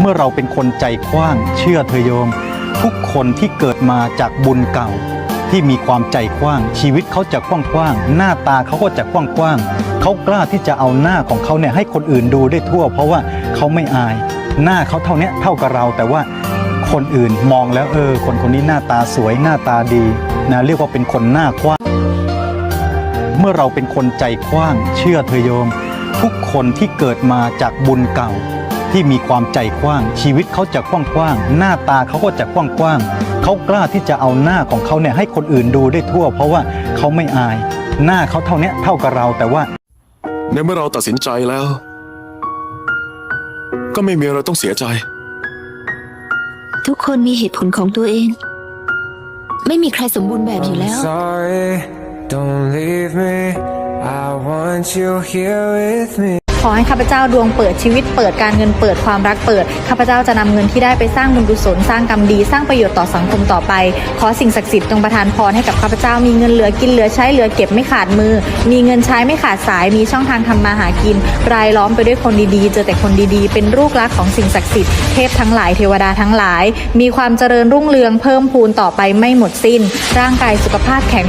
เมื่อเราเป็นคนใจกว้าง เชื่อเธอโยม ทุกคนที่เกิดมาจากบุญเก่า ที่มีความใจกว้าง ชีวิตเขาจะกว้างๆหน้าตาเขาก็จะกว้างๆเขากล้าที่จะเอาหน้าของเขาเนี่ยให้คนอื่นดูได้ทั่ว เพราะว่าเขาไม่อาย หน้าเขาเท่านี้เท่ากับเรา แต่ว่าคนอื่นมองแล้วเออ คนคนนี้หน้าตาสวยหน้าตาดีนะเรียกว่าเป็นคนหน้ากว้าง เมื่อเราเป็นคนใจกว้าง เชื่อเธอโยม ทุกคนที่เกิดมาจากบุญเก่า ที่มีความใจกว้าง ชีวิตเขาจะกว้างๆหน้าตาเขาก็จะกว้างๆเขากล้าที่จะเอาหน้าของเขาเนี่ยให้คนอื่นดูได้ทั่ว เพราะว่าเขาไม่อาย หน้าเขาเท่าเนี้ยเท่ากับเราแต่ว่า ในเมื่อเราตัดสินใจแล้ว ก็ไม่มีอะไรต้องเสียใจ ทุกคนมีเหตุผลของตัวเอง ไม่มีใครสมบูรณ์แบบอยู่แล้ว Sorry, don't leave me. I want you here with me. ขอให้ข้าพเจ้าดวงเปิดชีวิตเปิดการเงินเปิดความรักเปิดข้าพเจ้าจะนำเงินที่ได้ไปสร้างบุญกุศลสร้างกรรมดีสร้างประโยชน์ต่อสังคมต่อไป ขอสิ่งศักดิ์สิทธิ์จงประทานพรให้กับข้าพเจ้ามีเงินเหลือกินเหลือใช้เหลือเก็บไม่ขาดมือ มีเงินใช้ไม่ขาดสายมีช่องทางทำมาหากิน รายล้อมไปด้วยคนดีๆ เจอแต่คนดีๆ เป็นลูกรักของสิ่งศักดิ์สิทธิ์เทพทั้งหลายเทวดาทั้งหลาย มีความเจริญรุ่งเรืองเพิ่มพูนต่อไปไม่หมดสิ้น ร่างกายสุขภาพแข็ง